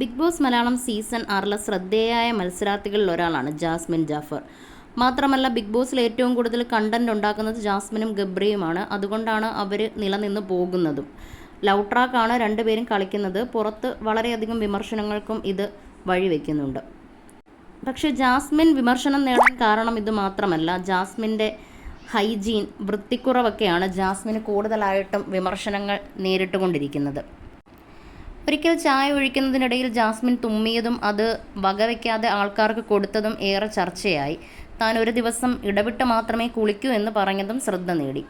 Big boss Malayalam season ആറിലെ ശ്രദ്ധേയായ മത്സരാർത്ഥികളിൽ ഒരാളാണ് Jasmine Jafar. മാത്രമല്ല ബിഗ് ബോസിൽ ഏറ്റവും കൂടുതൽ കണ്ടന്റ് ഉണ്ടാക്കുന്നത് ജാസ്മിനും ഗബ്രിയുമാണ്. അതുകൊണ്ടാണ് അവർ നിലനിന്ന് പോകുന്നതും. ലവ് ട്രാക്കാണ് രണ്ടുപേരും കളിക്കുന്നത്. പുറത്ത് വളരെയധികം വിമർശനങ്ങൾക്കും ഇത് വഴിവെക്കുന്നുണ്ട്. പക്ഷെ ജാസ്മിൻ വിമർശനം നേടാൻ കാരണം ഇത് മാത്രമല്ല. ജാസ്മിന്റെ ഹൈജീൻ വൃത്തിക്കുറവൊക്കെയാണ് ജാസ്മിന് കൂടുതലായിട്ടും വിമർശനങ്ങൾ നേരിട്ടുകൊണ്ടിരിക്കുന്നത്. ഒരിക്കൽ ചായ ഒഴിക്കുന്നതിനിടയിൽ ജാസ്മിൻ തുമ്മിയതും അത് വകവയ്ക്കാതെ ആൾക്കാർക്ക് കൊടുത്തതും ഏറെ ചർച്ചയായി. താൻ ഒരു ദിവസം ഇടവിട്ട് മാത്രമേ കുളിക്കൂ എന്ന് പറഞ്ഞതും ശ്രദ്ധ നേടി.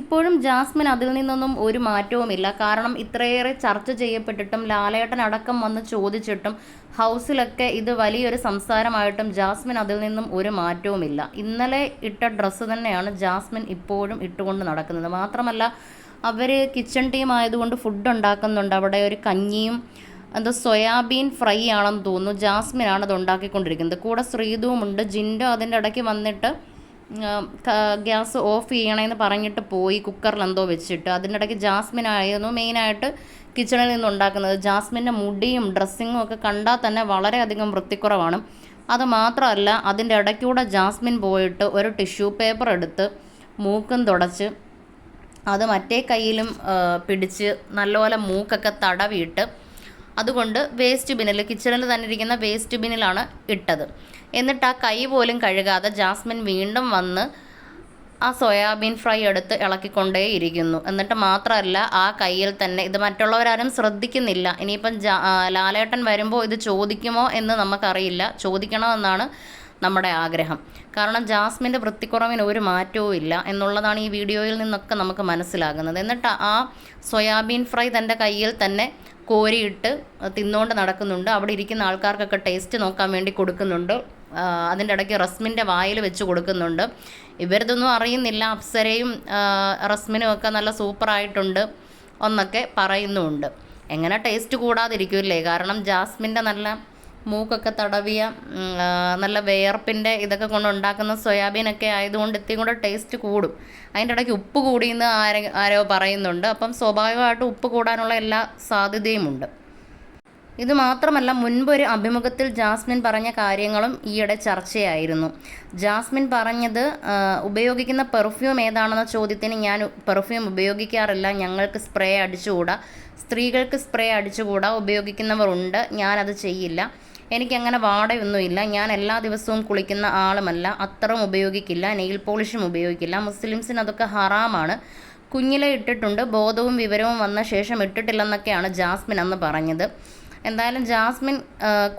ഇപ്പോഴും ജാസ്മിൻ അതിൽ നിന്നൊന്നും ഒരു മാറ്റവുമില്ല. കാരണം ഇത്രയേറെ ചർച്ച ചെയ്യപ്പെട്ടിട്ടും ലാലേട്ടൻ അടക്കം വന്ന് ചോദിച്ചിട്ടും ഹൗസിലൊക്കെ ഇത് വലിയൊരു സംസാരമായിട്ടും ജാസ്മിൻ അതിൽ നിന്നും ഒരു മാറ്റവുമില്ല. ഇന്നലെ ഇട്ട ഡ്രസ്സ് തന്നെയാണ് ജാസ്മിൻ ഇപ്പോഴും ഇട്ടുകൊണ്ട് നടക്കുന്നത്. മാത്രമല്ല അവർ കിച്ചൺ ടീം ആയതുകൊണ്ട് ഫുഡ് ഉണ്ടാക്കുന്നുണ്ട്. അവിടെ ഒരു കഞ്ഞിയും എന്തോ സോയാബീൻ ഫ്രൈ ആണെന്ന് തോന്നുന്നു. ജാസ്മിൻ ആണ് അത് ഉണ്ടാക്കിക്കൊണ്ടിരിക്കുന്നത്. കൂടെ ശ്രീതുവും ഉണ്ട്. ജിൻഡോ അതിന്റെ ഇടയ്ക്ക് വന്നിട്ട് ഗ്യാസ് ഓഫ് ചെയ്യണമെന്ന് പറഞ്ഞിട്ട് പോയി. കുക്കറിൽ എന്തോ വെച്ചിട്ട്. അതിന്റെ ഇടയ്ക്ക് ജാസ്മിൻ ആയിരുന്നു മെയിനായിട്ട് കിച്ചണിൽ നിന്ന് ഉണ്ടാക്കുന്നത്. ജാസ്മിന്റെ മുടിയും ഡ്രസ്സിങ്ങും ഒക്കെ കണ്ടാൽ തന്നെ വളരെയധികം വൃത്തിക്കുറവാണ്. അത് മാത്രമല്ല അതിന്റെ ഇടയ്ക്കൂടെ ജാസ്മിൻ പോയിട്ട് ഒരു ടിഷ്യൂ പേപ്പർ എടുത്ത് മൂക്കും തുടച്ച് അത് മറ്റേ കയ്യിലും പിടിച്ച് നല്ലപോലെ മൂക്കൊക്കെ തടവിയിട്ട് അതുകൊണ്ട് വേസ്റ്റ് ബിന്നിൽ കിച്ചണിൽ തന്നെ ഇരിക്കുന്ന വേസ്റ്റ് ബിന്നിലാണ് ഇട്ടത്. എന്നിട്ട് ആ കൈ പോലും കഴുകാതെ ജാസ്മിൻ വീണ്ടും വന്ന് ആ സോയാബീൻ ഫ്രൈ എടുത്ത് ഇളക്കിക്കൊണ്ടേ ഇരിക്കുന്നു എന്നിട്ട് മാത്രമല്ല ആ കയ്യിൽ തന്നെ ഇത് മറ്റുള്ളവരാരും ശ്രദ്ധിക്കുന്നില്ല. ഇനിയിപ്പം ലാലേട്ടൻ വരുമ്പോൾ ഇത് ചോദിക്കുമോ എന്ന് നമുക്കറിയില്ല. ചോദിക്കണമെന്നാണ് നമ്മുടെ ആഗ്രഹം. കാരണം ജാസ്മിന്റെ വൃത്തിക്കുറവിന് ഒരു മാറ്റവും ഇല്ല എന്നുള്ളതാണ് ഈ വീഡിയോയിൽ നിന്നൊക്കെ നമുക്ക് മനസ്സിലാകുന്നത്. എന്നിട്ട് ആ സോയാബീൻ ഫ്രൈ തന്റെ കയ്യിൽ തന്നെ കോരിയിട്ട് തിന്നുകൊണ്ട് നടക്കുന്നുണ്ട്. അവിടെ ഇരിക്കുന്ന ആൾക്കാർക്കൊക്കെ ടേസ്റ്റ് നോക്കാൻ വേണ്ടി കൊടുക്കുന്നുണ്ട്. അതിന്റെ ഇടയ്ക്ക് റസ്മിന്റെ വായിൽ വെച്ച് കൊടുക്കുന്നുണ്ട്. ഇവരിതൊന്നും അറിയുന്നില്ല. അപ്സരയും റസ്മിനും ഒക്കെ നല്ല സൂപ്പറായിട്ടുണ്ട് എന്നൊക്കെ പറയുന്നുമുണ്ട് എങ്ങനെ ടേസ്റ്റ് കൂടാതിരിക്കില്ലേ? കാരണം ജാസ്മിന്റെ നല്ല മൂക്കൊക്കെ തടവിയ നല്ല വേർപ്പിന്റെ ഇതൊക്കെ കൊണ്ട് ഉണ്ടാക്കുന്ന സോയാബീനൊക്കെ ആയതുകൊണ്ട് ഇത്തിരി കൂടെ ടേസ്റ്റ് കൂടും. അതിന്റെ ഇടയ്ക്ക് ഉപ്പ് കൂടിയെന്ന് ആരെ ആരോ പറയുന്നുണ്ട്. അപ്പം സ്വാഭാവികമായിട്ടും ഉപ്പ് കൂടാനുള്ള എല്ലാ സാധ്യതയുമുണ്ട്. ഇത് മാത്രമല്ല മുൻപൊരു അഭിമുഖത്തിൽ ജാസ്മിൻ പറഞ്ഞ കാര്യങ്ങളും ഈയിടെ ചർച്ചയായിരുന്നു. ജാസ്മിൻ പറഞ്ഞത് ഉപയോഗിക്കുന്ന പെർഫ്യൂം ഏതാണെന്ന ചോദ്യത്തിന് ഞാൻ പെർഫ്യൂം ഉപയോഗിക്കാറില്ല. ഞങ്ങൾക്ക് സ്പ്രേ അടിച്ചുകൂടാ. സ്ത്രീകൾക്ക് സ്പ്രേ അടിച്ചുകൂടാ. ഉപയോഗിക്കുന്നവർ ഉണ്ട്. ഞാനത് ചെയ്യില്ല. എനിക്കങ്ങനെ വാടയൊന്നുമില്ല. ഞാൻ എല്ലാ ദിവസവും കുളിക്കുന്ന ആളുമല്ല. അത്രയും ഉപയോഗിക്കില്ല. നെയിൽ പോളിഷും ഉപയോഗിക്കില്ല. മുസ്ലിംസിന് അതൊക്കെ ഹറാമാണ്. കുഞ്ഞിലെ ഇട്ടിട്ടുണ്ട്. ബോധവും വിവരവും വന്ന ശേഷം ഇട്ടിട്ടില്ലെന്നൊക്കെയാണ് ജാസ്മിൻ അന്ന് പറഞ്ഞത്. എന്തായാലും ജാസ്മിൻ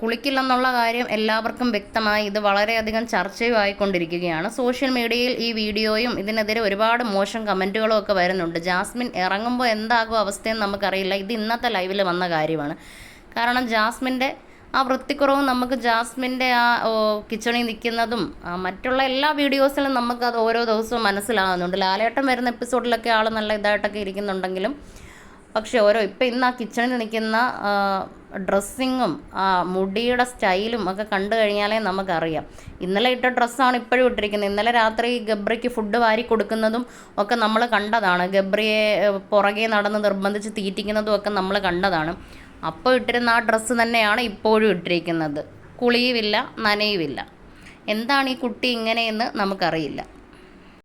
കുളിക്കില്ലെന്നുള്ള കാര്യം എല്ലാവർക്കും വ്യക്തമായി ഇത് വളരെയധികം ചർച്ചയും ആയിക്കൊണ്ടിരിക്കുകയാണ് സോഷ്യൽ മീഡിയയിൽ ഈ വീഡിയോയും ഇതിനെതിരെ ഒരുപാട് മോശം കമന്റുകളും ഒക്കെ വരുന്നുണ്ട്. ജാസ്മിൻ ഇറങ്ങുമ്പോൾ എന്താകും അവസ്ഥയെന്ന് നമുക്കറിയില്ല. ഇത് ഇന്നത്തെ ലൈവിൽ വന്ന കാര്യമാണ്. കാരണം ജാസ്മിന്റെ ആ വൃത്തിക്കുറവും നമുക്ക് ജാസ്മിന്റെ ആ കിച്ചണിൽ നിൽക്കുന്നതും മറ്റുള്ള എല്ലാ വീഡിയോസിലും നമുക്കത് ഓരോ ദിവസവും മനസ്സിലാകുന്നുണ്ട്. ലാലേട്ടൻ വരുന്ന എപ്പിസോഡിലൊക്കെ ആൾ നല്ല ഇതായിട്ടൊക്കെ ഇരിക്കുന്നുണ്ടെങ്കിലും പക്ഷേ ഓരോ ഇപ്പം ഇന്ന് ആ കിച്ചണിൽ നിൽക്കുന്ന ഡ്രസ്സിങ്ങും ആ മുടിയുടെ സ്റ്റൈലും ഒക്കെ കണ്ടു കഴിഞ്ഞാലേ നമുക്കറിയാം. ഇന്നലെ ഇട്ട ഡ്രസ്സാണ് ഇപ്പോഴും ഇട്ടിരിക്കുന്നത്. ഇന്നലെ രാത്രി ഗബ്രിക്ക് ഫുഡ് വാരി കൊടുക്കുന്നതും ഒക്കെ നമ്മൾ കണ്ടതാണ്. ഗബ്രിയെ പുറകെ നടന്ന് നിർബന്ധിച്ച് തീറ്റിക്കുന്നതും ഒക്കെ നമ്മൾ കണ്ടതാണ്. അപ്പോൾ ഇട്ടിരുന്ന ആ ഡ്രസ്സ് തന്നെയാണ് ഇപ്പോഴും ഇട്ടിരിക്കുന്നത്. കുളിയുമില്ല നനയുമില്ല എന്താണ് ഈ കുട്ടി ഇങ്ങനെയെന്ന് നമുക്കറിയില്ല.